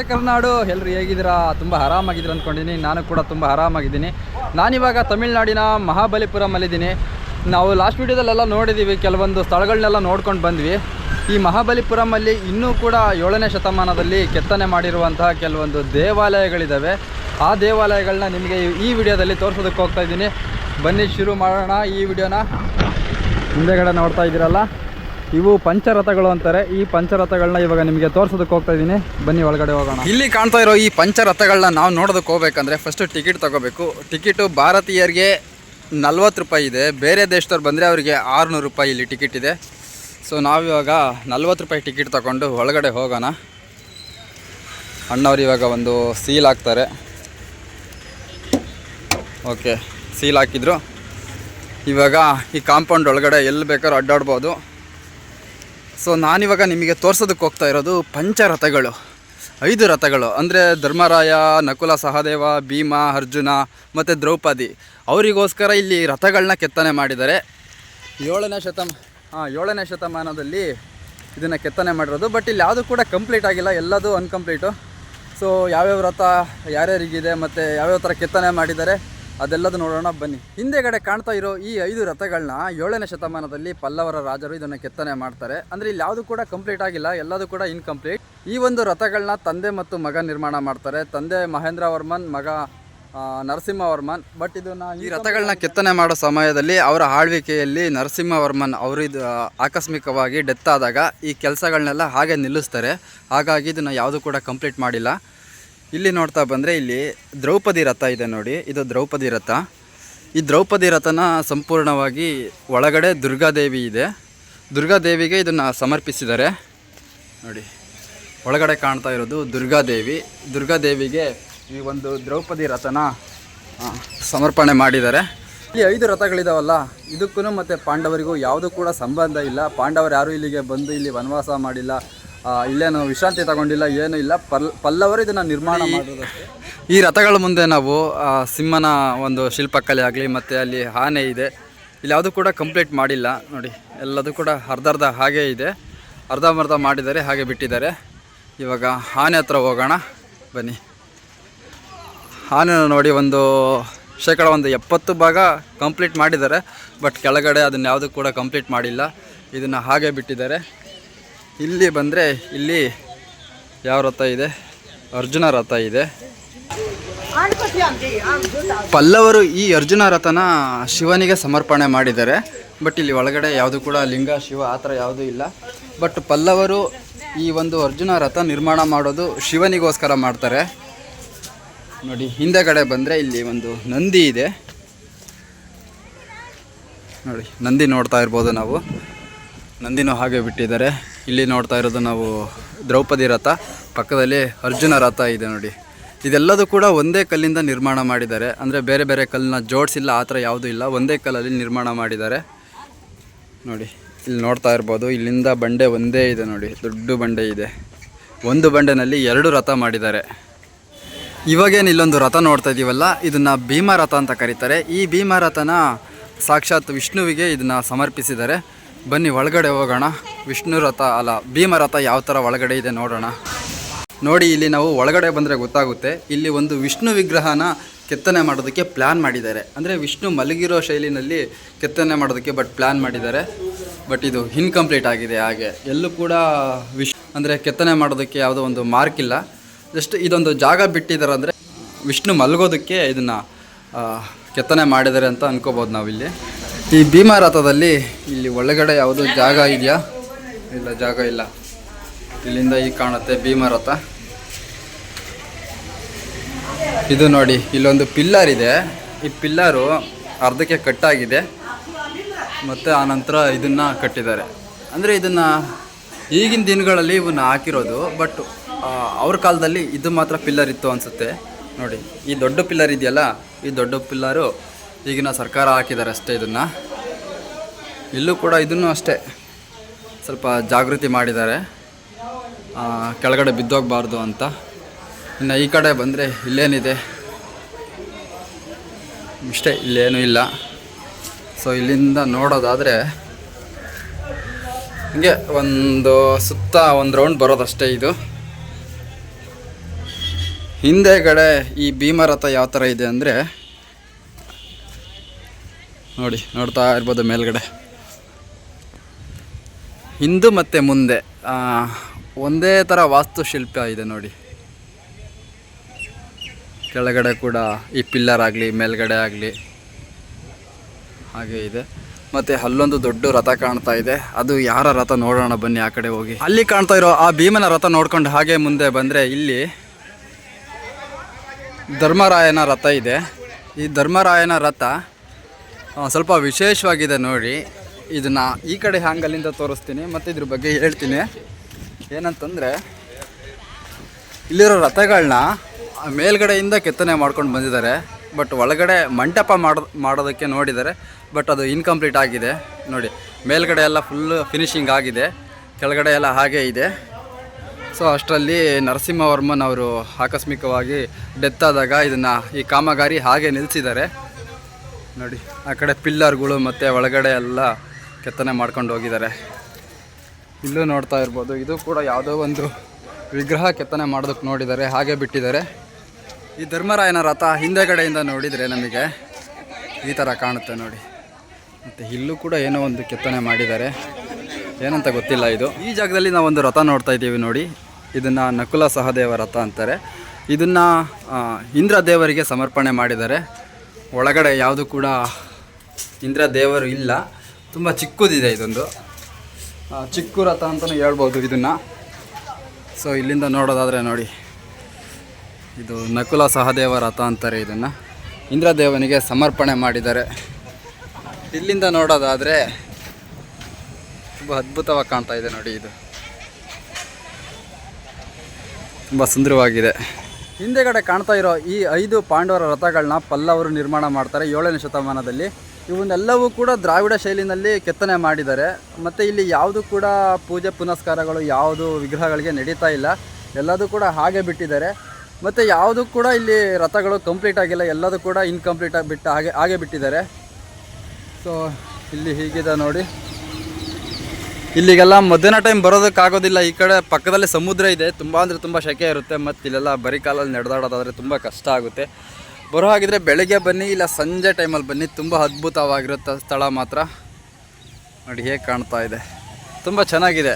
ನಮಸ್ತೆ ಕರ್ನಾಡು. ಎಲ್ಲರೂ ಹೇಗಿದ್ದೀರಾ? ತುಂಬ ಆರಾಮಾಗಿದ್ದೀರ ಅಂದ್ಕೊಂಡಿದ್ದೀನಿ ನಾನು ಕೂಡ ತುಂಬ ಆರಾಮಾಗಿದ್ದೀನಿ. ನಾನಿವಾಗ ತಮಿಳ್ನಾಡಿನ ಮಹಾಬಲಿಪುರಮಲ್ಲಿದ್ದೀನಿ. ನಾವು ಲಾಸ್ಟ್ ವೀಡಿಯೋದಲ್ಲೆಲ್ಲ ನೋಡಿದ್ದೀವಿ ಕೆಲವೊಂದು ಸ್ಥಳಗಳನ್ನೆಲ್ಲ ನೋಡ್ಕೊಂಡು ಬಂದ್ವಿ. ಈ ಮಹಾಬಲಿಪುರಮಲ್ಲಿ ಇನ್ನೂ ಕೂಡ ಏಳನೇ ಶತಮಾನದಲ್ಲಿ ಕೆತ್ತನೆ ಮಾಡಿರುವಂತಹ ಕೆಲವೊಂದು ದೇವಾಲಯಗಳಿದ್ದಾವೆ ಆ ದೇವಾಲಯಗಳನ್ನ ನಿಮಗೆ ಈ ವಿಡಿಯೋದಲ್ಲಿ ತೋರಿಸೋದಕ್ಕೆ ಹೋಗ್ತಾ ಇದ್ದೀನಿ. ಬನ್ನಿ, ಶುರು ಮಾಡೋಣ ಈ ವಿಡಿಯೋನ. ಹಿಂದೆಗಡೆ ನೋಡ್ತಾ ಇದ್ದೀರಲ್ಲ? ಇವು ಪಂಚರಥಗಳು ಅಂತಾರೆ. ಈ ಪಂಚರಥಗಳನ್ನ ಇವಾಗ ನಿಮಗೆ ತೋರ್ಸೋದಕ್ಕೆ ಹೋಗ್ತಾ ಇದ್ದೀನಿ. ಬನ್ನಿ, ಒಳಗಡೆ ಹೋಗೋಣ. ಇಲ್ಲಿ ಕಾಣ್ತಾ ಇರೋ ಈ ಪಂಚರಥಗಳನ್ನ ನಾವು ನೋಡೋದಕ್ಕೆ ಹೋಗ್ಬೇಕಂದ್ರೆ ಫಸ್ಟ್ ಟಿಕೆಟ್ ತಗೋಬೇಕು. ಟಿಕೆಟು ಭಾರತೀಯರಿಗೆ ನಲ್ವತ್ತು ರೂಪಾಯಿ ಇದೆ. ಬೇರೆ ದೇಶದವ್ರು ಬಂದರೆ ಅವರಿಗೆ ಆರುನೂರು ರೂಪಾಯಿ ಇಲ್ಲಿ ಟಿಕೆಟ್ ಇದೆ. ಸೊ ನಾವಿವಾಗ ನಲ್ವತ್ತು ರೂಪಾಯಿ ಟಿಕೆಟ್ ತಗೊಂಡು ಒಳಗಡೆ ಹೋಗೋಣ. ಅಣ್ಣವ್ರು ಇವಾಗ ಒಂದು ಸೀಲ್ ಹಾಕ್ತಾರೆ. ಓಕೆ ಸೀಲ್ ಹಾಕಿದ್ರು. ಇವಾಗ ಈ ಕಾಂಪೌಂಡ್ ಒಳಗಡೆ ಎಲ್ಲಿ ಬೇಕಾದ್ರೂ ಅಡ್ಡಾಡ್ಬೋದು. ಸೊ ನಾನಿವಾಗ ನಿಮಗೆ ತೋರ್ಸೋದಕ್ಕೆ ಹೋಗ್ತಾ ಇರೋದು ಪಂಚರಥಗಳು. ಐದು ರಥಗಳು. ಅಂದರೆ ಧರ್ಮರಾಯ, ನಕುಲ ಸಹದೇವ, ಭೀಮ, ಅರ್ಜುನ ಮತ್ತು ದ್ರೌಪದಿ. ಅವರಿಗೋಸ್ಕರ ಇಲ್ಲಿ ರಥಗಳನ್ನ ಕೆತ್ತನೆ ಮಾಡಿದ್ದಾರೆ. ಏಳನೇ ಶತಮ ಹಾಂ ಏಳನೇ ಶತಮಾನದಲ್ಲಿ ಇದನ್ನು ಕೆತ್ತನೆ ಮಾಡಿರೋದು. ಬಟ್ ಇಲ್ಲಿ ಯಾವುದು ಕೂಡ ಕಂಪ್ಲೀಟ್ ಆಗಿಲ್ಲ. ಎಲ್ಲದೂ ಅನ್ಕಂಪ್ಲೀಟು ಸೊ ಯಾವ್ಯಾವ ರಥ ಯಾರ್ಯಾರಿಗಿದೆ ಮತ್ತು ಯಾವ್ಯಾವ ಥರ ಕೆತ್ತನೆ ಮಾಡಿದ್ದಾರೆ. ಅದೆಲ್ಲದು ನೋಡೋಣ. ಬನ್ನಿ. ಹಿಂದೆಗಡೆ ಕಾಣ್ತಾ ಇರೋ ಈ ಐದು ರಥಗಳನ್ನ ಏಳನೇ ಶತಮಾನದಲ್ಲಿ ಪಲ್ಲವರ ರಾಜರು ಇದನ್ನು ಕೆತ್ತನೆ ಮಾಡ್ತಾರೆ. ಅಂದರೆ ಇಲ್ಲಿ ಯಾವುದು ಕೂಡ ಕಂಪ್ಲೀಟ್ ಆಗಿಲ್ಲ ಎಲ್ಲದೂ ಕೂಡ ಇನ್ಕಂಪ್ಲೀಟ್ ಈ ಒಂದು ರಥಗಳನ್ನ ತಂದೆ ಮತ್ತು ಮಗ ನಿರ್ಮಾಣ ಮಾಡ್ತಾರೆ. ತಂದೆ ಮಹೇಂದ್ರ ವರ್ಮನ್ ಮಗ ನರಸಿಂಹವರ್ಮನ್ ಬಟ್ ಇದನ್ನ ಈ ರಥಗಳನ್ನ ಕೆತ್ತನೆ ಮಾಡೋ ಸಮಯದಲ್ಲಿ ಅವರ ಆಳ್ವಿಕೆಯಲ್ಲಿ ನರಸಿಂಹವರ್ಮನ್ ಅವರು ಇದು ಆಕಸ್ಮಿಕವಾಗಿ ಡೆತ್ ಆದಾಗ ಈ ಕೆಲಸಗಳನ್ನೆಲ್ಲ ಹಾಗೆ ನಿಲ್ಲಿಸ್ತಾರೆ. ಹಾಗಾಗಿ ಇದನ್ನು ಯಾವುದು ಕೂಡ ಕಂಪ್ಲೀಟ್ ಮಾಡಿಲ್ಲ. ಇಲ್ಲಿ ನೋಡ್ತಾ ಬಂದರೆ ಇಲ್ಲಿ ದ್ರೌಪದಿ ರಥ ಇದೆ ನೋಡಿ. ಇದು ದ್ರೌಪದಿ ರಥ. ಈ ದ್ರೌಪದಿ ರಥನ ಸಂಪೂರ್ಣವಾಗಿ ಒಳಗಡೆ ದುರ್ಗಾದೇವಿ ಇದೆ. ದುರ್ಗಾದೇವಿಗೆ ಇದನ್ನು ಸಮರ್ಪಿಸಿದ್ದಾರೆ. ನೋಡಿ, ಒಳಗಡೆ ಕಾಣ್ತಾ ಇರೋದು ದುರ್ಗಾದೇವಿ. ದುರ್ಗಾದೇವಿಗೆ ಈ ಒಂದು ದ್ರೌಪದಿ ರಥನ ಸಮರ್ಪಣೆ ಮಾಡಿದ್ದಾರೆ. ಇಲ್ಲಿ ಐದು ರಥಗಳಿದಾವಲ್ಲ ಇದಕ್ಕೂ ಮತ್ತು ಪಾಂಡವರಿಗೂ ಯಾವುದೂ ಕೂಡ ಸಂಬಂಧ ಇಲ್ಲ. ಪಾಂಡವರು ಯಾರೂ ಇಲ್ಲಿಗೆ ಬಂದು ಇಲ್ಲಿ ವನವಾಸ ಮಾಡಿಲ್ಲ. ಇಲ್ಲೇನು ವಿಶ್ರಾಂತಿ ತಗೊಂಡಿಲ್ಲ ಏನೂ ಇಲ್ಲ. ಪಲ್ ಪಲ್ಲವರು ಇದನ್ನು ನಿರ್ಮಾಣ ಮಾಡೋದಷ್ಟೇ ಈ ರಥಗಳ ಮುಂದೆ ನಾವು ಸಿಂಹನ ಒಂದು ಶಿಲ್ಪಕಲೆ ಆಗಲಿ ಮತ್ತು ಅಲ್ಲಿ ಆನೆ ಇದೆ. ಇಲ್ಲಿ ಯಾವುದೂ ಕೂಡ ಕಂಪ್ಲೀಟ್ ಮಾಡಿಲ್ಲ. ನೋಡಿ ಎಲ್ಲದೂ ಕೂಡ ಅರ್ಧ ಅರ್ಧ ಹಾಗೇ ಇದೆ. ಅರ್ಧಂಬರ್ಧ ಮಾಡಿದ್ದಾರೆ ಹಾಗೆ ಬಿಟ್ಟಿದ್ದಾರೆ. ಇವಾಗ ಆನೆ ಹತ್ರ ಹೋಗೋಣ. ಬನ್ನಿ. ಆನೆ ನೋಡಿ ಒಂದು ಶೇಕಡ ಒಂದು ಎಪ್ಪತ್ತು ಭಾಗ ಕಂಪ್ಲೀಟ್ ಮಾಡಿದ್ದಾರೆ. ಬಟ್ ಕೆಳಗಡೆ ಅದನ್ನು ಯಾವುದೂ ಕೂಡ ಕಂಪ್ಲೀಟ್ ಮಾಡಿಲ್ಲ. ಇದನ್ನು ಹಾಗೆ ಬಿಟ್ಟಿದ್ದಾರೆ. ಇಲ್ಲಿ ಬಂದರೆ ಇಲ್ಲಿ ಯಾವ ರಥ ಇದೆ? ಅರ್ಜುನ ರಥ ಇದೆ. ಪಲ್ಲವರು ಈ ಅರ್ಜುನ ರಥನ ಶಿವನಿಗೆ ಸಮರ್ಪಣೆ ಮಾಡಿದ್ದಾರೆ. ಬಟ್ ಇಲ್ಲಿ ಒಳಗಡೆ ಯಾವುದು ಕೂಡ ಲಿಂಗ, ಶಿವ ಆ ಥರ ಯಾವುದೂ ಇಲ್ಲ. ಬಟ್ ಪಲ್ಲವರು ಈ ಒಂದು ಅರ್ಜುನ ರಥ ನಿರ್ಮಾಣ ಮಾಡೋದು ಶಿವನಿಗೋಸ್ಕರ ಮಾಡ್ತಾರೆ. ನೋಡಿ, ಹಿಂದೆಗಡೆ ಬಂದರೆ ಇಲ್ಲಿ ಒಂದು ನಂದಿ ಇದೆ. ನೋಡಿ, ನಂದಿ ನೋಡ್ತಾ ಇರ್ಬೋದು ನಾವು. ನಂದಿನೂ ಹಾಗೆ ಬಿಟ್ಟಿದ್ದಾರೆ. ಇಲ್ಲಿ ನೋಡ್ತಾ ಇರೋದು ನಾವು ದ್ರೌಪದಿ ರಥ. ಪಕ್ಕದಲ್ಲಿ ಅರ್ಜುನ ರಥ ಇದೆ ನೋಡಿ. ಇದೆಲ್ಲದೂ ಕೂಡ ಒಂದೇ ಕಲ್ಲಿಂದ ನಿರ್ಮಾಣ ಮಾಡಿದ್ದಾರೆ. ಅಂದರೆ ಬೇರೆ ಬೇರೆ ಕಲ್ಲನ್ನ ಜೋಡಿಸಿಲ್ಲ ಆ ಥರ ಯಾವುದೂ ಇಲ್ಲ. ಒಂದೇ ಕಲ್ಲಲ್ಲಿ ನಿರ್ಮಾಣ ಮಾಡಿದ್ದಾರೆ. ನೋಡಿ, ಇಲ್ಲಿ ನೋಡ್ತಾ ಇರ್ಬೋದು. ಇಲ್ಲಿಂದ ಬಂಡೆ ಒಂದೇ ಇದೆ ನೋಡಿ. ದೊಡ್ಡ ಬಂಡೆ ಇದೆ. ಒಂದು ಬಂಡೆನಲ್ಲಿ ಎರಡು ರಥ ಮಾಡಿದ್ದಾರೆ. ಇವಾಗೇನು ಇಲ್ಲೊಂದು ರಥ ನೋಡ್ತಾ ಇದೀವಲ್ಲ, ಇದನ್ನು ಭೀಮ ರಥ ಅಂತ ಕರೀತಾರೆ. ಈ ಭೀಮ ರಥನ ಸಾಕ್ಷಾತ್ ವಿಷ್ಣುವಿಗೆ ಇದನ್ನು ಸಮರ್ಪಿಸಿದ್ದಾರೆ. ಬನ್ನಿ, ಒಳಗಡೆ ಹೋಗೋಣ. ವಿಷ್ಣು ರಥ ಅಲ್ಲ ಭೀಮ ರಥ ಯಾವ ಥರ ಒಳಗಡೆ ಇದೆ ನೋಡೋಣ. ನೋಡಿ, ಇಲ್ಲಿ ನಾವು ಒಳಗಡೆ ಬಂದರೆ ಗೊತ್ತಾಗುತ್ತೆ. ಇಲ್ಲಿ ಒಂದು ವಿಷ್ಣು ವಿಗ್ರಹನ ಕೆತ್ತನೆ ಮಾಡೋದಕ್ಕೆ ಪ್ಲ್ಯಾನ್ ಮಾಡಿದ್ದಾರೆ. ಅಂದರೆ ವಿಷ್ಣು ಮಲಗಿರೋ ಶೈಲಿನಲ್ಲಿ ಕೆತ್ತನೆ ಮಾಡೋದಕ್ಕೆ ಬಟ್ ಪ್ಲ್ಯಾನ್ ಮಾಡಿದ್ದಾರೆ. ಬಟ್ ಇದು ಇನ್ಕಂಪ್ಲೀಟ್ ಆಗಿದೆ ಹಾಗೆ. ಎಲ್ಲೂ ಕೂಡ ವಿಶ್ ಅಂದರೆ ಕೆತ್ತನೆ ಮಾಡೋದಕ್ಕೆ ಯಾವುದೋ ಒಂದು ಮಾರ್ಕ್ ಇಲ್ಲ. ಜಸ್ಟ್ ಇದೊಂದು ಜಾಗ ಬಿಟ್ಟಿದ್ದಾರೆ ಅಂದರೆ ವಿಷ್ಣು ಮಲಗೋದಕ್ಕೆ ಇದನ್ನು ಕೆತ್ತನೆ ಮಾಡಿದ್ದಾರೆ ಅಂತ ಅನ್ಕೋಬೋದು ನಾವಿಲ್ಲಿ. ಈ ಭೀಮಾ ರಥದಲ್ಲಿ ಇಲ್ಲಿ ಒಳಗಡೆ ಯಾವುದು ಜಾಗ ಇದೆಯಾ? ಇಲ್ಲ, ಜಾಗ ಇಲ್ಲ. ಇಲ್ಲಿಂದ ಈ ಕಾಣುತ್ತೆ ಭೀಮಾ ರಥ ಇದು ನೋಡಿ, ಇಲ್ಲೊಂದು ಪಿಲ್ಲರ್ ಇದೆ. ಈ ಪಿಲ್ಲರು ಅರ್ಧಕ್ಕೆ ಕಟ್ಟಾಗಿದೆ. ಮತ್ತು ಆನಂತರ ಇದನ್ನು ಕಟ್ಟಿದ್ದಾರೆ. ಅಂದರೆ ಇದನ್ನು ಈಗಿನ ದಿನಗಳಲ್ಲಿ ಇವನ್ನ ಹಾಕಿರೋದು, ಬಟ್ ಅವ್ರ ಕಾಲದಲ್ಲಿ ಇದು ಮಾತ್ರ ಪಿಲ್ಲರ್ ಇತ್ತು ಅನಿಸುತ್ತೆ. ನೋಡಿ, ಈ ದೊಡ್ಡ ಪಿಲ್ಲರ್ ಇದೆಯಲ್ಲ, ಈ ದೊಡ್ಡ ಪಿಲ್ಲರು ಈಗಿನ ಸರ್ಕಾರ ಹಾಕಿದ್ದಾರೆ ಅಷ್ಟೇ ಇದನ್ನು. ಇಲ್ಲೂ ಕೂಡ ಇದನ್ನು ಅಷ್ಟೇ ಸ್ವಲ್ಪ ಜಾಗೃತಿ ಮಾಡಿದ್ದಾರೆ. ಕೆಳಗಡೆ ಬಿದ್ದೋಗಬಾರ್ದು ಅಂತ. ಇನ್ನು ಈ ಕಡೆ ಬಂದರೆ ಇಲ್ಲೇನಿದೆ. ಇಷ್ಟೇ, ಇಲ್ಲೇನೂ ಇಲ್ಲ. ಸೊ ಇಲ್ಲಿಂದ ನೋಡೋದಾದರೆ ಹಿಂಗೆ ಒಂದು ಸುತ್ತ ಒಂದು ರೌಂಡ್ ಬರೋದಷ್ಟೇ ಇದು. ಹಿಂದೆಗಡೆ ಈ ಭೀಮರಥ ಯಾವ ಥರ ಇದೆ ಅಂದರೆ ನೋಡಿ, ನೋಡ್ತಾ ಇರ್ಬೋದು ಮೇಲ್ಗಡೆ. ಹಿಂದು ಮತ್ತು ಮುಂದೆ. ಒಂದೇ ಥರ ವಾಸ್ತುಶಿಲ್ಪ ಇದೆ ನೋಡಿ. ಕೆಳಗಡೆ ಕೂಡ ಈ ಪಿಲ್ಲರ್ ಆಗಲಿ, ಮೇಲ್ಗಡೆ ಆಗಲಿ ಹಾಗೆ ಇದೆ. ಮತ್ತು ಅಲ್ಲೊಂದು ದೊಡ್ಡ ರಥ ಕಾಣ್ತಾ ಇದೆ. ಅದು ಯಾರ ರಥ ನೋಡೋಣ ಬನ್ನಿ ಆ ಕಡೆ ಹೋಗಿ. ಅಲ್ಲಿ ಕಾಣ್ತಾ ಇರೋ ಆ ಭೀಮನ ರಥ ನೋಡ್ಕೊಂಡು ಹಾಗೆ ಮುಂದೆ ಬಂದರೆ ಇಲ್ಲಿ ಧರ್ಮರಾಯನ ರಥ ಇದೆ. ಈ ಧರ್ಮರಾಯನ ರಥ ಸ್ವಲ್ಪ ವಿಶೇಷವಾಗಿದೆ ನೋಡಿ. ಇದನ್ನು ಈ ಕಡೆ ಹ್ಯಾಂಗಲಿಂದ ತೋರಿಸ್ತೀನಿ, ಮತ್ತು ಇದ್ರ ಬಗ್ಗೆ ಹೇಳ್ತೀನಿ. ಏನಂತಂದರೆ, ಇಲ್ಲಿರೋ ರಥಗಳನ್ನ ಮೇಲ್ಗಡೆಯಿಂದ ಕೆತ್ತನೆ ಮಾಡ್ಕೊಂಡು ಬಂದಿದ್ದಾರೆ. ಬಟ್ ಒಳಗಡೆ ಮಂಟಪ ಮಾಡೋ, ಮಾಡೋದಕ್ಕೆ ನೋಡಿದ್ದಾರೆ. ಬಟ್ ಅದು ಇನ್ಕಂಪ್ಲೀಟ್ ಆಗಿದೆ. ನೋಡಿ, ಮೇಲ್ಗಡೆ ಎಲ್ಲ ಫುಲ್ಲು ಫಿನಿಶಿಂಗ್ ಆಗಿದೆ. ಕೆಳಗಡೆ ಎಲ್ಲ ಹಾಗೇ ಇದೆ. ಸೊ ಅಷ್ಟರಲ್ಲಿ ನರಸಿಂಹವರ್ಮನ್ ಅವರು ಆಕಸ್ಮಿಕವಾಗಿ ಡೆತ್ ಆದಾಗ ಇದನ್ನು ಈ ಕಾಮಗಾರಿ ಹಾಗೆ ನಿಲ್ಲಿಸಿದ್ದಾರೆ ನೋಡಿ, ಆ ಕಡೆ ಪಿಲ್ಲರ್ಗಳು ಮತ್ತು ಒಳಗಡೆ ಎಲ್ಲ ಕೆತ್ತನೆ ಮಾಡ್ಕೊಂಡು ಹೋಗಿದ್ದಾರೆ. ಇಲ್ಲೂ ನೋಡ್ತಾ ಇರ್ಬೋದು, ಇದು ಕೂಡ ಯಾವುದೋ ಒಂದು ವಿಗ್ರಹ ಕೆತ್ತನೆ ಮಾಡೋದಕ್ಕೆ ನೋಡಿದ್ದಾರೆ, ಹಾಗೆ ಬಿಟ್ಟಿದ್ದಾರೆ. ಈ ಧರ್ಮರಾಯನ ರಥ ಹಿಂದೆಗಡೆಯಿಂದ ನೋಡಿದರೆ ನಮಗೆ ಈ ಥರ ಕಾಣುತ್ತೆ ನೋಡಿ. ಮತ್ತು ಇಲ್ಲೂ ಕೂಡ ಏನೋ ಒಂದು ಕೆತ್ತನೆ ಮಾಡಿದ್ದಾರೆ. ಏನಂತ ಗೊತ್ತಿಲ್ಲ ಇದು. ಈ ಜಾಗದಲ್ಲಿ ನಾವು ಒಂದು ರಥ ನೋಡ್ತಾ ಇದ್ದೀವಿ ನೋಡಿ. ಇದನ್ನು ನಕುಲ ಸಹದೇವ ರಥ ಅಂತಾರೆ. ಇದನ್ನು ಇಂದ್ರ ದೇವರಿಗೆ ಸಮರ್ಪಣೆ ಮಾಡಿದ್ದಾರೆ. ಒಳಗಡೆ ಯಾವುದು ಕೂಡ ಇಂದ್ರ ದೇವರು ಇಲ್ಲ. ತುಂಬ ಚಿಕ್ಕದಿದೆ ಇದೊಂದು. ಚಿಕ್ಕ ರಥ ಅಂತಲೂ ಹೇಳ್ಬೋದು ಇದನ್ನು. ಸೊ ಇಲ್ಲಿಂದ ನೋಡೋದಾದರೆ ನೋಡಿ. ಇದು ನಕುಲ ಸಹದೇವ ರಥ ಅಂತಾರೆ ಇದನ್ನು. ಇಂದ್ರದೇವನಿಗೆ ಸಮರ್ಪಣೆ ಮಾಡಿದ್ದಾರೆ. ಇಲ್ಲಿಂದ ನೋಡೋದಾದರೆ ತುಂಬ ಅದ್ಭುತವಾಗಿ ಕಾಣ್ತಾ ಇದೆ ನೋಡಿ ಇದು. ತುಂಬ ಸುಂದರವಾಗಿದೆ. ಹಿಂದೆಗಡೆ ಕಾಣ್ತಾ ಇರೋ ಈ ಐದು ಪಾಂಡವರ ರಥಗಳನ್ನ ಪಲ್ಲವರು ನಿರ್ಮಾಣ ಮಾಡ್ತಾರೆ ಏಳನೇ ಶತಮಾನದಲ್ಲಿ. ಇವನ್ನೆಲ್ಲವೂ ಕೂಡ ದ್ರಾವಿಡ ಶೈಲಿನಲ್ಲಿ ಕೆತ್ತನೆ ಮಾಡಿದ್ದಾರೆ. ಮತ್ತು ಇಲ್ಲಿ ಯಾವುದು ಕೂಡ ಪೂಜೆ ಪುನಸ್ಕಾರಗಳು, ಯಾವುದು ವಿಗ್ರಹಗಳಿಗೆ ನಡೀತಾ ಇಲ್ಲ. ಎಲ್ಲದೂ ಕೂಡ ಹಾಗೆ ಬಿಟ್ಟಿದ್ದಾರೆ. ಮತ್ತು ಯಾವುದು ಕೂಡ ಇಲ್ಲಿ ರಥಗಳು ಕಂಪ್ಲೀಟ್ ಆಗಿಲ್ಲ, ಎಲ್ಲದೂ ಕೂಡ ಇನ್ಕಂಪ್ಲೀಟ್ ಆಗಿ ಬಿಟ್ಟು ಹಾಗೆ ಹಾಗೆ ಬಿಟ್ಟಿದ್ದಾರೆ. ಸೊ ಇಲ್ಲಿ ಹೀಗಿದೆ ನೋಡಿ. ಇಲ್ಲಿಗೆಲ್ಲ ಮಧ್ಯಾಹ್ನ ಟೈಮ್ ಬರೋದಕ್ಕಾಗೋದಿಲ್ಲ. ಈ ಕಡೆ ಪಕ್ಕದಲ್ಲಿ ಸಮುದ್ರ ಇದೆ. ತುಂಬ ಅಂದರೆ ತುಂಬ ಶೆಕೆ ಇರುತ್ತೆ, ಮತ್ತು ಇಲ್ಲೆಲ್ಲ ಬರೀ ಕಾಲಲ್ಲಿ ನಡೆದಾಡೋದಾದರೆ ತುಂಬ ಕಷ್ಟ ಆಗುತ್ತೆ. ಬರೋ ಹಾಗಿದ್ರೆ ಬೆಳಗ್ಗೆ ಬನ್ನಿ, ಇಲ್ಲ ಸಂಜೆ ಟೈಮಲ್ಲಿ ಬನ್ನಿ. ತುಂಬ ಅದ್ಭುತವಾಗಿರುತ್ತೆ ಸ್ಥಳ ಮಾತ್ರ. ನೋಡಿ ಹೇಗೆ ಕಾಣ್ತಾ ಇದೆ. ತುಂಬ ಚೆನ್ನಾಗಿದೆ.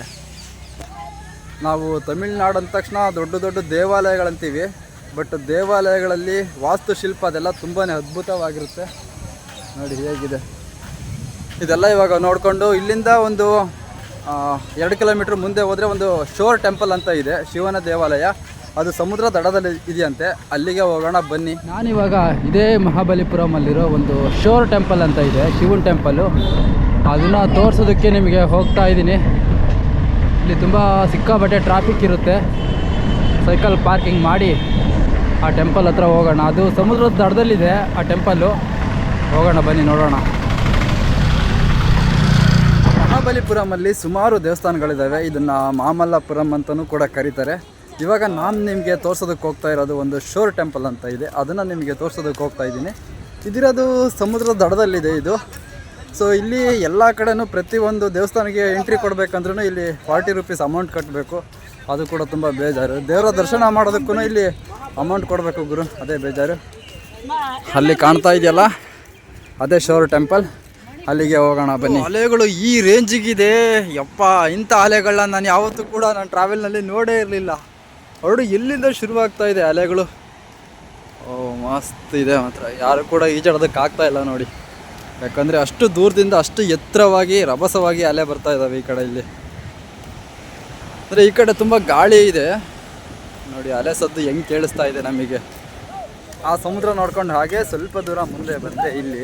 ನಾವು ತಮಿಳ್ನಾಡು ಅಂದ ತಕ್ಷಣ ದೊಡ್ಡ ದೊಡ್ಡ ದೇವಾಲಯಗಳಂತೀವಿ. ಬಟ್ ದೇವಾಲಯಗಳಲ್ಲಿ ವಾಸ್ತುಶಿಲ್ಪ ಅದೆಲ್ಲ ತುಂಬಾ ಅದ್ಭುತವಾಗಿರುತ್ತೆ. ನೋಡಿ ಹೇಗಿದೆ. ಇದೆಲ್ಲ ಇವಾಗ ನೋಡಿಕೊಂಡು ಇಲ್ಲಿಂದ ಒಂದು ಎರಡು ಕಿಲೋಮೀಟ್ರ್ ಮುಂದೆ ಹೋದರೆ ಒಂದು ಶೋರ್ ಟೆಂಪಲ್ ಅಂತ ಇದೆ, ಶಿವನ ದೇವಾಲಯ. ಅದು ಸಮುದ್ರ ದಡದಲ್ಲಿ ಇದೆಯಂತೆ. ಅಲ್ಲಿಗೆ ಹೋಗೋಣ, ಬನ್ನಿ. ನಾನಿವಾಗ ಇದೇ ಮಹಾಬಲಿಪುರಮಲ್ಲಿರೋ ಒಂದು ಶೋರ್ ಟೆಂಪಲ್ ಅಂತ ಇದೆ, ಶಿವನ್ ಟೆಂಪಲ್ಲು ಅದನ್ನು ತೋರಿಸೋದಕ್ಕೆ ನಿಮಗೆ ಹೋಗ್ತಾ ಇದ್ದೀನಿ. ಇಲ್ಲಿ ತುಂಬ ಸಿಕ್ಕಾಪಟ್ಟೆ ಟ್ರಾಫಿಕ್ ಇರುತ್ತೆ. ಸೈಕಲ್ ಪಾರ್ಕಿಂಗ್ ಮಾಡಿ ಆ ಟೆಂಪಲ್ ಹತ್ರ ಹೋಗೋಣ. ಅದು ಸಮುದ್ರದ ದಡದಲ್ಲಿದೆ ಆ ಟೆಂಪಲ್ಲು. ಹೋಗೋಣ, ಬನ್ನಿ, ನೋಡೋಣ. ಮಹಾಬಲಿಪುರಮಲ್ಲಿ ಸುಮಾರು ದೇವಸ್ಥಾನಗಳಿದ್ದಾವೆ. ಇದನ್ನು ಮಾಮಲ್ಲಪುರಂ ಅಂತಲೂ ಕೂಡ ಕರೀತಾರೆ. ಇವಾಗ ನಾನು ನಿಮಗೆ ತೋರ್ಸೋದಕ್ಕೆ ಹೋಗ್ತಾ ಇರೋದು ಒಂದು ಶೋರ್ ಟೆಂಪಲ್ ಅಂತ ಇದೆ. ಅದನ್ನು ನಿಮಗೆ ತೋರ್ಸೋದಕ್ಕೆ ಹೋಗ್ತಾ ಇದ್ದೀನಿ. ಇದಿರೋದು ಸಮುದ್ರದ ದಡದಲ್ಲಿದೆ ಇದು. ಸೊ ಇಲ್ಲಿ ಎಲ್ಲ ಕಡೆನೂ ಪ್ರತಿಯೊಂದು ದೇವಸ್ಥಾನಕ್ಕೆ ಎಂಟ್ರಿ ಕೊಡಬೇಕಂದ್ರೂ ಇಲ್ಲಿ ಫಾರ್ಟಿ ರುಪೀಸ್ ಅಮೌಂಟ್ ಕಟ್ಟಬೇಕು ಅದು ಕೂಡ ತುಂಬ ಬೇಜಾರು. ದೇವರ ದರ್ಶನ ಮಾಡೋದಕ್ಕೂ ಇಲ್ಲಿ ಅಮೌಂಟ್ ಕೊಡಬೇಕು ಗುರು. ಅದೇ ಬೇಜಾರು. ಅಲ್ಲಿ ಕಾಣ್ತಾ ಇದೆಯಲ್ಲ? ಅದೇ ಶೋರ್ ಟೆಂಪಲ್. ಅಲ್ಲಿಗೆ ಹೋಗೋಣ ಬನ್ನಿ. ಅಲೆಗಳು ಈ ರೇಂಜಿಗಿದೆ. ಯಪ್ಪ ಇಂಥ ಅಲೆಗಳನ್ನ ನಾನು ಯಾವತ್ತೂ ಕೂಡ ನಾನು ಟ್ರಾವೆಲ್ನಲ್ಲಿ ನೋಡೇ ಇರಲಿಲ್ಲ. ಹೊರಡು ಎಲ್ಲಿಂದ ಶುರುವಾಗ್ತಾ ಇದೆ ಅಲೆಗಳು. ಓ ಮಸ್ತ್ ಇದೆ ಮಾತ್ರ. ಯಾರು ಕೂಡ ಈಜಾಡೋದಕ್ಕೆ ಆಗ್ತಾ ಇಲ್ಲ ನೋಡಿ. ಯಾಕಂದರೆ ಅಷ್ಟು ದೂರದಿಂದ ಅಷ್ಟು ಎತ್ತರವಾಗಿ ರಭಸವಾಗಿ ಅಲೆ ಬರ್ತಾ ಇದ್ದಾವೆ ಈ ಕಡೆ ಇಲ್ಲಿ. ಅಂದರೆ ಈ ಕಡೆ ತುಂಬ ಗಾಳಿ ಇದೆ. ನೋಡಿ ಅಲೆ ಸದ್ದು ಹೆಂಗೆ ಕೇಳಿಸ್ತಾ ಇದೆ ನಮಗೆ. ಆ ಸಮುದ್ರ ನೋಡ್ಕೊಂಡು ಹಾಗೆ ಸ್ವಲ್ಪ ದೂರ ಮುಂದೆ ಬಂದೆ ಇಲ್ಲಿ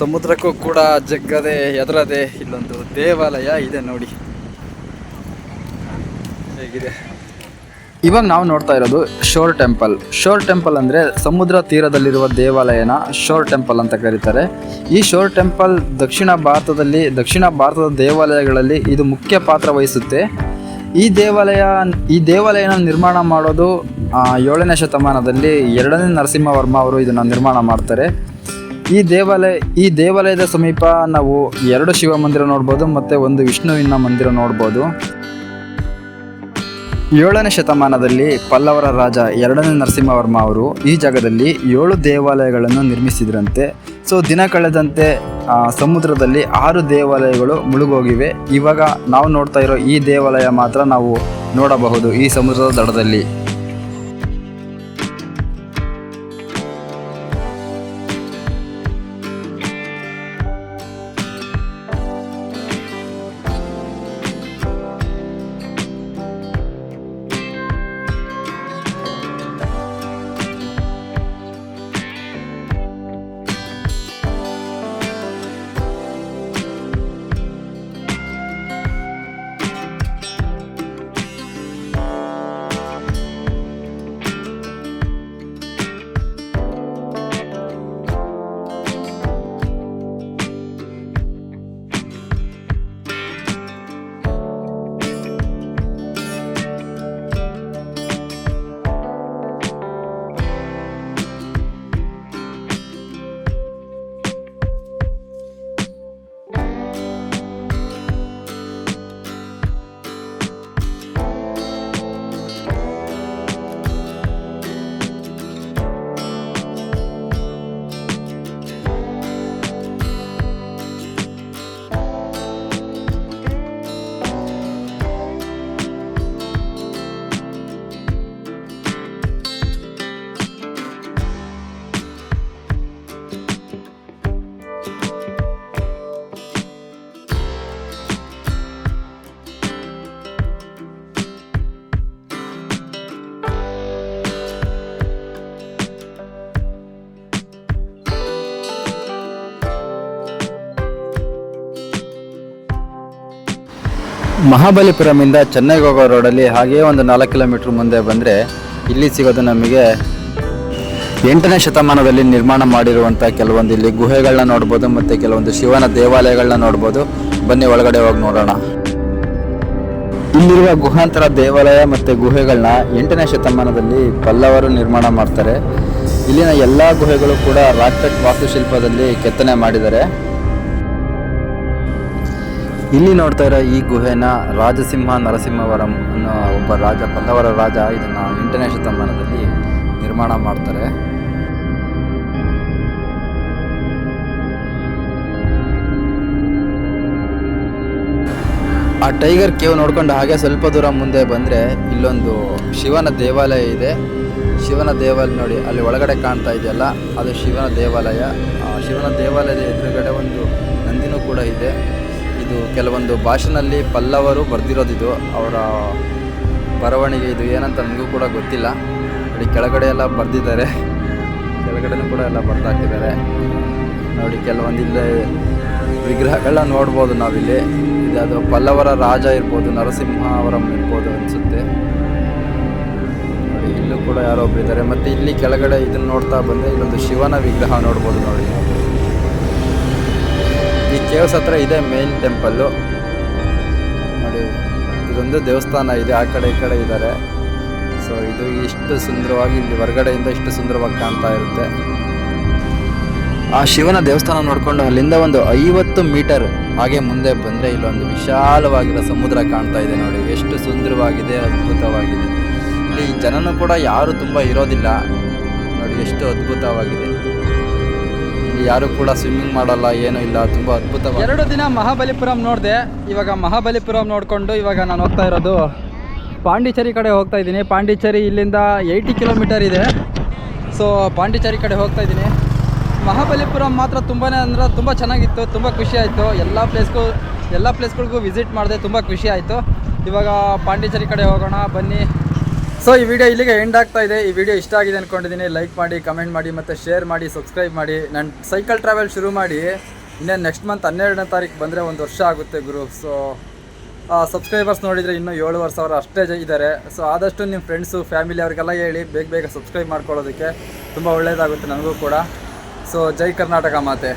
ಸಮುದ್ರಕ್ಕೂ ಕೂಡ ಜಗ್ಗದೆ ಎದರದೆ ಇಲ್ಲೊಂದು ದೇವಾಲಯ ಇದೆ ನೋಡಿ. ಹೇಗಿದೆ? ಇವಾಗ ನಾವು ನೋಡ್ತಾ ಇರೋದು ಶೋರ್ ಟೆಂಪಲ್. ಶೋರ್ ಟೆಂಪಲ್ ಅಂದರೆ ಸಮುದ್ರ ತೀರದಲ್ಲಿರುವ ದೇವಾಲಯನ ಶೋರ್ ಟೆಂಪಲ್ ಅಂತ ಕರೀತಾರೆ. ಈ ಶೋರ್ ಟೆಂಪಲ್ ದಕ್ಷಿಣ ಭಾರತದಲ್ಲಿ, ದಕ್ಷಿಣ ಭಾರತದ ದೇವಾಲಯಗಳಲ್ಲಿ ಇದು ಮುಖ್ಯ ಪಾತ್ರ ವಹಿಸುತ್ತೆ. ಈ ದೇವಾಲಯ, ಈ ದೇವಾಲಯನ ನಿರ್ಮಾಣ ಮಾಡೋದು ಏಳನೇ ಶತಮಾನದಲ್ಲಿ ಎರಡನೇ ನರಸಿಂಹವರ್ಮ ಅವರು ಇದನ್ನು ನಿರ್ಮಾಣ ಮಾಡ್ತಾರೆ. ಈ ದೇವಾಲಯ, ಈ ದೇವಾಲಯದ ಸಮೀಪ ನಾವು ಎರಡು ಶಿವ ಮಂದಿರ ನೋಡ್ಬೋದು ಮತ್ತು ಒಂದು ವಿಷ್ಣುವಿನ ಮಂದಿರ ನೋಡ್ಬೋದು. ಏಳನೇ ಶತಮಾನದಲ್ಲಿ ಪಲ್ಲವರ ರಾಜ ಎರಡನೇ ನರಸಿಂಹವರ್ಮ ಅವರು ಈ ಜಾಗದಲ್ಲಿ ಏಳು ದೇವಾಲಯಗಳನ್ನು ನಿರ್ಮಿಸಿದ್ರಂತೆ. ಸೊ, ದಿನ ಕಳೆದಂತೆ ಸಮುದ್ರದಲ್ಲಿ ಆರು ದೇವಾಲಯಗಳು ಮುಳುಗೋಗಿವೆ. ಇವಾಗ ನಾವು ನೋಡ್ತಾ ಇರೋ ಈ ದೇವಾಲಯ ಮಾತ್ರ ನಾವು ನೋಡಬಹುದು ಈ ಸಮುದ್ರದ ದಡದಲ್ಲಿ. ಮಹಾಬಲಿಪುರಮಿಂದ ಚೆನ್ನೈಗೆ ಹೋಗೋ ರೋಡಲ್ಲಿ ಹಾಗೇ ಒಂದು ನಾಲ್ಕು ಕಿಲೋಮೀಟ್ರ್ ಮುಂದೆ ಬಂದರೆ ಇಲ್ಲಿ ಸಿಗೋದು ನಮಗೆ ಎಂಟನೇ ಶತಮಾನದಲ್ಲಿ ನಿರ್ಮಾಣ ಮಾಡಿರುವಂಥ ಕೆಲವೊಂದು ಇಲ್ಲಿ ಗುಹೆಗಳನ್ನ ನೋಡ್ಬೋದು ಮತ್ತು ಕೆಲವೊಂದು ಶಿವನ ದೇವಾಲಯಗಳನ್ನ ನೋಡ್ಬೋದು. ಬನ್ನಿ ಒಳಗಡೆ ಹೋಗಿ ನೋಡೋಣ. ಇಲ್ಲಿರುವ ಗುಹಾಂತರ ದೇವಾಲಯ ಮತ್ತು ಗುಹೆಗಳನ್ನ ಎಂಟನೇ ಶತಮಾನದಲ್ಲಿ ಪಲ್ಲವರು ನಿರ್ಮಾಣ ಮಾಡ್ತಾರೆ. ಇಲ್ಲಿನ ಎಲ್ಲ ಗುಹೆಗಳು ಕೂಡ ರಾಕೆಟ್ ವಾಸ್ತುಶಿಲ್ಪದಲ್ಲಿ ಕೆತ್ತನೆ ಮಾಡಿದ್ದಾರೆ. ಇಲ್ಲಿ ನೋಡ್ತಾ ಇರೋ ಈ ಗುಹೆನ ರಾಜಸಿಂಹ ನರಸಿಂಹವರಂ ಅನ್ನೋ ಒಬ್ಬ ರಾಜ ಪಲ್ಲವರ ರಾಜ ಇದನ್ನ ಎಂಟನೇ ಶತಮಾನದಲ್ಲಿ ನಿರ್ಮಾಣ ಮಾಡ್ತಾರೆ. ಆ ಟೈಗರ್ ಕೇವ್ ನೋಡ್ಕೊಂಡು ಹಾಗೆ ಸ್ವಲ್ಪ ದೂರ ಮುಂದೆ ಬಂದರೆ ಇಲ್ಲೊಂದು ಶಿವನ ದೇವಾಲಯ ಇದೆ. ಶಿವನ ದೇವಾಲಯ ನೋಡಿ, ಅಲ್ಲಿ ಒಳಗಡೆ ಕಾಣ್ತಾ ಇದೆಯಲ್ಲ, ಅದು ಶಿವನ ದೇವಾಲಯ. ಶಿವನ ದೇವಾಲಯದ ಎದುರುಗಡೆ ಒಂದು ನಂದಿನೂ ಕೂಡ ಇದೆ. ಇದು ಕೆಲವೊಂದು ಭಾಷೆನಲ್ಲಿ ಪಲ್ಲವರು ಬರೆದಿರೋದಿದು ಅವರ ಬರವಣಿಗೆ ಇದು ಏನಂತ ನನಗೂ ಕೂಡ ಗೊತ್ತಿಲ್ಲ. ನೋಡಿ, ಕೆಳಗಡೆ ಎಲ್ಲ ಬರೆದಿದ್ದಾರೆ. ಕೆಳಗಡೆನೂ ಕೂಡ ಎಲ್ಲ ಬರ್ದಾಕಿದ್ದಾರೆ. ನೋಡಿ, ಕೆಲವೊಂದು ಇಲ್ಲೇ ವಿಗ್ರಹಗಳನ್ನ ನೋಡ್ಬೋದು ನಾವಿಲ್ಲಿ. ಇದು ಅದು ಪಲ್ಲವರ ರಾಜ ಇರ್ಬೋದು ನರಸಿಂಹವರಂ ಇರ್ಬೋದು ಅನಿಸುತ್ತೆ. ಇಲ್ಲೂ ಕೂಡ ಯಾರೋ ಒಬ್ಬರಿದ್ದಾರೆ ಇದ್ದಾರೆ ಮತ್ತೆ ಇಲ್ಲಿ ಕೆಳಗಡೆ ಇದನ್ನ ನೋಡ್ತಾ ಬಂದರೆ ಇಲ್ಲೊಂದು ಶಿವನ ವಿಗ್ರಹ ನೋಡ್ಬೋದು ನೋಡಿ ಕೇವ್ಸ್ ಹತ್ರ ಇದೆ ಮೇನ್ ಟೆಂಪಲ್ಲು. ನೋಡಿ, ಇದೊಂದು ದೇವಸ್ಥಾನ ಇದೆ, ಆ ಕಡೆ ಈ ಕಡೆ ಇದ್ದಾರೆ. ಸೊ ಇದು ಇಷ್ಟು ಸುಂದರವಾಗಿ ಇಲ್ಲಿ ಹೊರಗಡೆಯಿಂದ ಇಷ್ಟು ಸುಂದರವಾಗಿ ಕಾಣ್ತಾ ಇರುತ್ತೆ. ಆ ಶಿವನ ದೇವಸ್ಥಾನ ನೋಡಿಕೊಂಡು ಅಲ್ಲಿಂದ ಒಂದು ಐವತ್ತು ಮೀಟರ್ ಹಾಗೆ ಮುಂದೆ ಬಂದರೆ ಇಲ್ಲೊಂದು ವಿಶಾಲವಾಗಿರೋ ಸಮುದ್ರ ಕಾಣ್ತಾ ಇದೆ ನೋಡಿ. ಎಷ್ಟು ಸುಂದರವಾಗಿದೆ, ಅದ್ಭುತವಾಗಿದೆ. ಇಲ್ಲಿ ಜನನೂ ಕೂಡ ಯಾರು ತುಂಬ ಇರೋದಿಲ್ಲ. ನೋಡಿ, ಎಷ್ಟು ಅದ್ಭುತವಾಗಿದೆ. ಇಲ್ಲಿ ಯಾರು ಕೂಡ ಸ್ವಿಮ್ಮಿಂಗ್ ಮಾಡಲ್ಲ, ಏನೂ ಇಲ್ಲ, ತುಂಬ ಅದ್ಭುತ ಎರಡು ದಿನ ಮಹಾಬಲಿಪುರಂ ನೋಡಿದೆ, ಇವಾಗ ಮಹಾಬಲಿಪುರಂ ನೋಡಿಕೊಂಡು ಇವಾಗ ನಾನು ಹೋಗ್ತಾ ಇರೋದು. ಪಾಂಡಿಚೇರಿ ಕಡೆ ಹೋಗ್ತಾ ಇದ್ದೀನಿ. ಪಾಂಡಿಚೇರಿ ಇಲ್ಲಿಂದ ಏಯ್ಟಿ ಕಿಲೋಮೀಟರ್ ಇದೆ. ಸೊ ಪಾಂಡಿಚೇರಿ ಕಡೆ ಹೋಗ್ತಾ ಇದ್ದೀನಿ. ಮಹಾಬಲಿಪುರಂ ಮಾತ್ರ ತುಂಬಾ ಅಂದ್ರೆ ತುಂಬ ಚೆನ್ನಾಗಿತ್ತು, ತುಂಬ ಖುಷಿ ಆಯಿತು. ಎಲ್ಲ ಪ್ಲೇಸ್ಗೂ ಎಲ್ಲ ಪ್ಲೇಸ್ಗಳಿಗೂ ವಿಸಿಟ್ ಮಾಡಿದೆ ತುಂಬ ಖುಷಿ ಆಯಿತು. ಇವಾಗ ಪಾಂಡಿಚೇರಿ ಕಡೆ ಹೋಗೋಣ, ಬನ್ನಿ. ಸೊ ಈ ವಿಡಿಯೋ ಇಲ್ಲಿಗೆ ಎಂಡ್ ಆಗ್ತಾ ಇದೆ. ಈ ವಿಡಿಯೋ ಇಷ್ಟ ಆಗಿದೆ ಅನ್ಕೊಂಡಿದ್ದೀನಿ ಲೈಕ್ ಮಾಡಿ ಕಮೆಂಟ್ ಮಾಡಿ ಮತ್ತು ಶೇರ್ ಮಾಡಿ ಸಬ್ಸ್ಕ್ರೈಬ್ ಮಾಡಿ. ನಾನು ಸೈಕಲ್ ಟ್ರಾವೆಲ್ ಶುರು ಮಾಡಿ ಇನ್ನೇನು ನೆಕ್ಸ್ಟ್ ಮಂತ್ ಹನ್ನೆರಡನೇ ತಾರೀಕು ಬಂದರೆ ಒಂದು ವರ್ಷ ಆಗುತ್ತೆ ಗುರು. ಸೊ ಸಬ್ಸ್ಕ್ರೈಬರ್ಸ್ ನೋಡಿದರೆ ಇನ್ನೂ ಏಳುವರೆ ಸಾವಿರ ಅಷ್ಟೇ ಇದ್ದಾರೆ ಸೊ ಆದಷ್ಟು ನಿಮ್ಮ ಫ್ರೆಂಡ್ಸು ಫ್ಯಾಮಿಲಿ ಅವ್ರಿಗೆಲ್ಲ ಹೇಳಿ ಬೇಗ ಬೇಗ ಸಬ್ಸ್ಕ್ರೈಬ್ ಮಾಡ್ಕೊಳ್ಳೋದಕ್ಕೆ ತುಂಬ ಒಳ್ಳೆಯದಾಗುತ್ತೆ ನನಗೂ ಕೂಡ. ಸೊ ಜೈ ಕರ್ನಾಟಕ ಮಾತೆ.